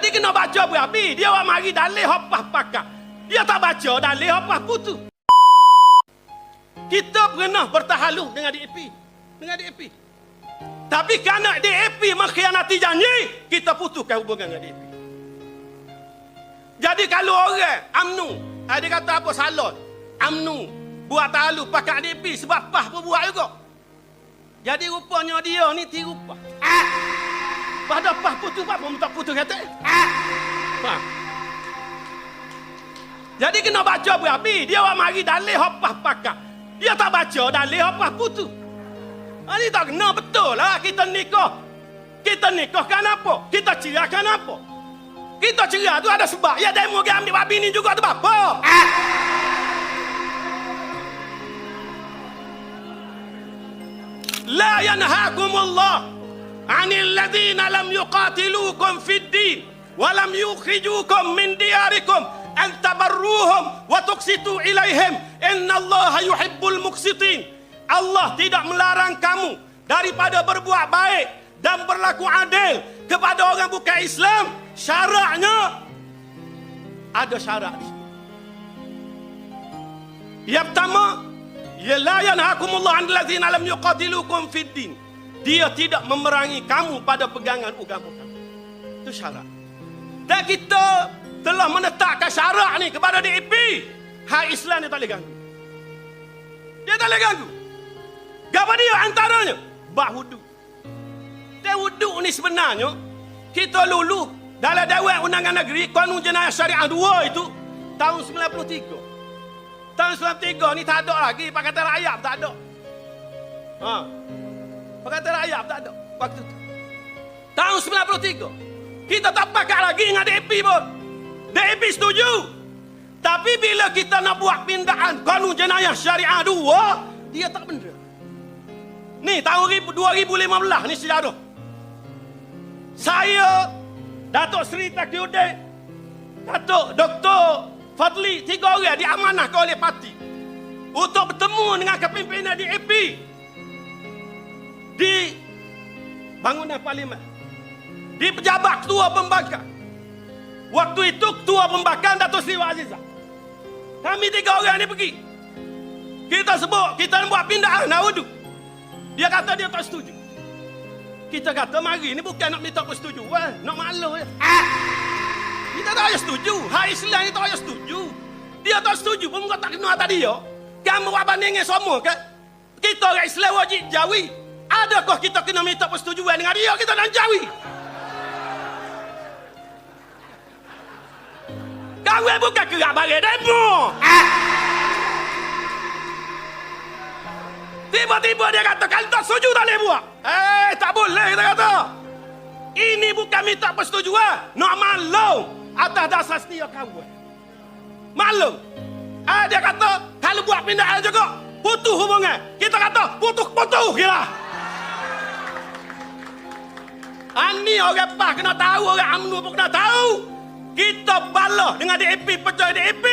Jadi kena baca berapi. Dia orang mari dalih hopah pakar. Dia tak baca dalih hopah putu. Kita pernah bertahaluk dengan DAP. Dengan DAP. Tapi kerana DAP mengkhianati janji, kita putuskan hubungan dengan DAP. Jadi kalau orang UMNO, ada kata apa salah, UMNO buat tahaluk pakai DAP sebab PAH pun buat juga. Jadi rupanya dia ni tiru PAH. Pada pah putu pah pun tak putu kata. Ha? Pah. Jadi kena baca berapi. Dia wak mari dalih hopah pakak. Dia tak baca dalih hopah putu. Ha, Ini tak kena betul lah kita nikah. Kita nikah kenapa? Kita cerah kenapa? Kita cerah tu ada sebab. Ya demo ke ambil babi ni juga tu apa? Ha? La yanhaakumullah عن الذين لم يقاتلوكم في الدين ولم يخرجوكم من دياركم أن تبروهم وتقسطوا إليهم إن الله يحب المقسطين Allah tidak melarang kamu daripada berbuat baik dan berlaku adil kepada orang bukan Islam. syaratnya ada syarat. Yang pertama, ya la yanhakumullah an allazina lam yuqatilukum fid din. Dia tidak memerangi kamu pada pegangan agama kamu. Itu syarat. Dan kita telah menetapkan syarat ni kepada DAP. Hak Islam dia tak boleh ganggu. Dia tak boleh ganggu. Gapa dia antaranya? Bah wudu. Dan wudu ni sebenarnya kita lulu dalam Dewan Undangan Negeri Kanun Jenayah Syariah 2 itu tahun 93. Tahun 93 ni tak ada lagi Pakatan Rakyat tak ada. Ha. Pakatan Rakyat tak ada waktu tu. Tahun 93. Kita tak pakai lagi dengan DAP pun. DAP setuju. Tapi bila kita nak buat pindaan Kanun Jenayah Syariah 2, dia tak benda. Ni tahun 2015 ni sejarah. Saya Datuk Seri Takiuddin Datuk Dr. Fadli tiga orang diamanahkan oleh parti untuk bertemu dengan kepimpinan DAP di bangunan parlimen di pejabat ketua pembangkang waktu itu ketua pembangkang Datuk Seri Wak Azizah kami tiga orang ni pergi kita sebut kita nak buat pindaan nak wuduk dia kata dia tak setuju. Kita kata mari ni bukan nak minta persetujuan, nak malu je. Kita tak payah setuju. Hak Islam ni tak payah setuju. Dia tak setuju pun kau tak kenal tadi dia. Kamu buat banding semua kan? Kita orang Islam wajib jawi. Adakah kita kena minta persetujuan dengan dia kita nak jawi? Kau bukan kerak bagi demo. Tiba-tiba dia kata, kalau tak setuju tak boleh buat. Eh, tak boleh kita kata. Ini bukan minta persetujuan. Nak malu atas dasar setia kawan. Malu. Eh, dia kata, kalau buat pindaan juga, putus hubungan. Kita kata, putus-putus kira. Ini orang PAH kena tahu, orang UMNO pun kena tahu. Kita balah dengan DAP, percaya DAP.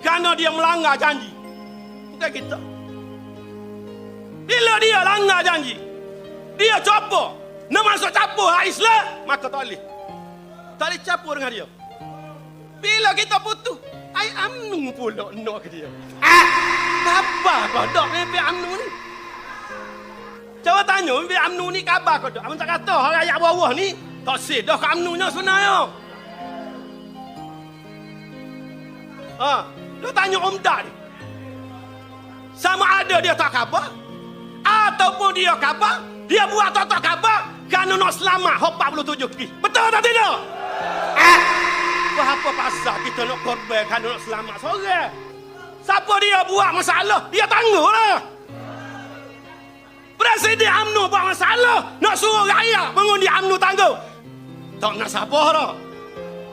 Kerana dia melanggar janji. Bukan kita. Bila dia langgar janji, dia campur, nak masuk campur hak Islam, maka tak boleh. Tak boleh campur dengan dia. Bila kita putus, ai amnu pula nak ke dia. Apa kau dok mimpi amnu ni? Coba tanya mimpi amnu ni khabar kau dok. Amun tak kata orang ayat bawah ni, tak sedah ke amnu nya sebenarnya. Ha, lu tanya umdah ni. Sama ada dia tak khabar, ataupun dia khabar, dia buat tak tak khabar kerana nak selamat hok 47 pergi. Betul tak tidak? Eh, apa pasal kita nak korban kerana nak selamat seorang? Siapa dia buat masalah, dia tangguhlah. Presiden UMNO buat masalah, nak suruh rakyat mengundi UMNO tangguh. Tak nak siapa dah.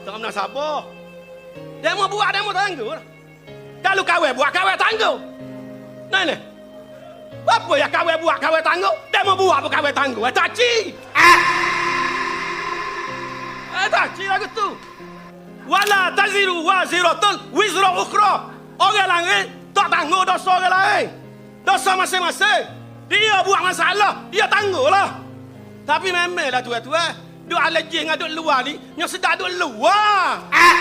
Tak nak siapa. Dia mau buat, dia mau tangguh. Kalau kawai buat, kawai tangguh. Nah ni. Apa yang kawai buat kawai tangguh? Dia mau buat apa kawai tangguh? Eh, taci. Eh. Eh, taci lagu tu. Wala taziru waziratun wizra ukhra. Orang lain tak tangguh dosa orang lain. Dosa masing-masing. Dia buat masalah, dia tangguhlah. Tapi memanglah tuan-tuan, Duk ala jeng duk luar ni, yang sedap duk luar. Ah,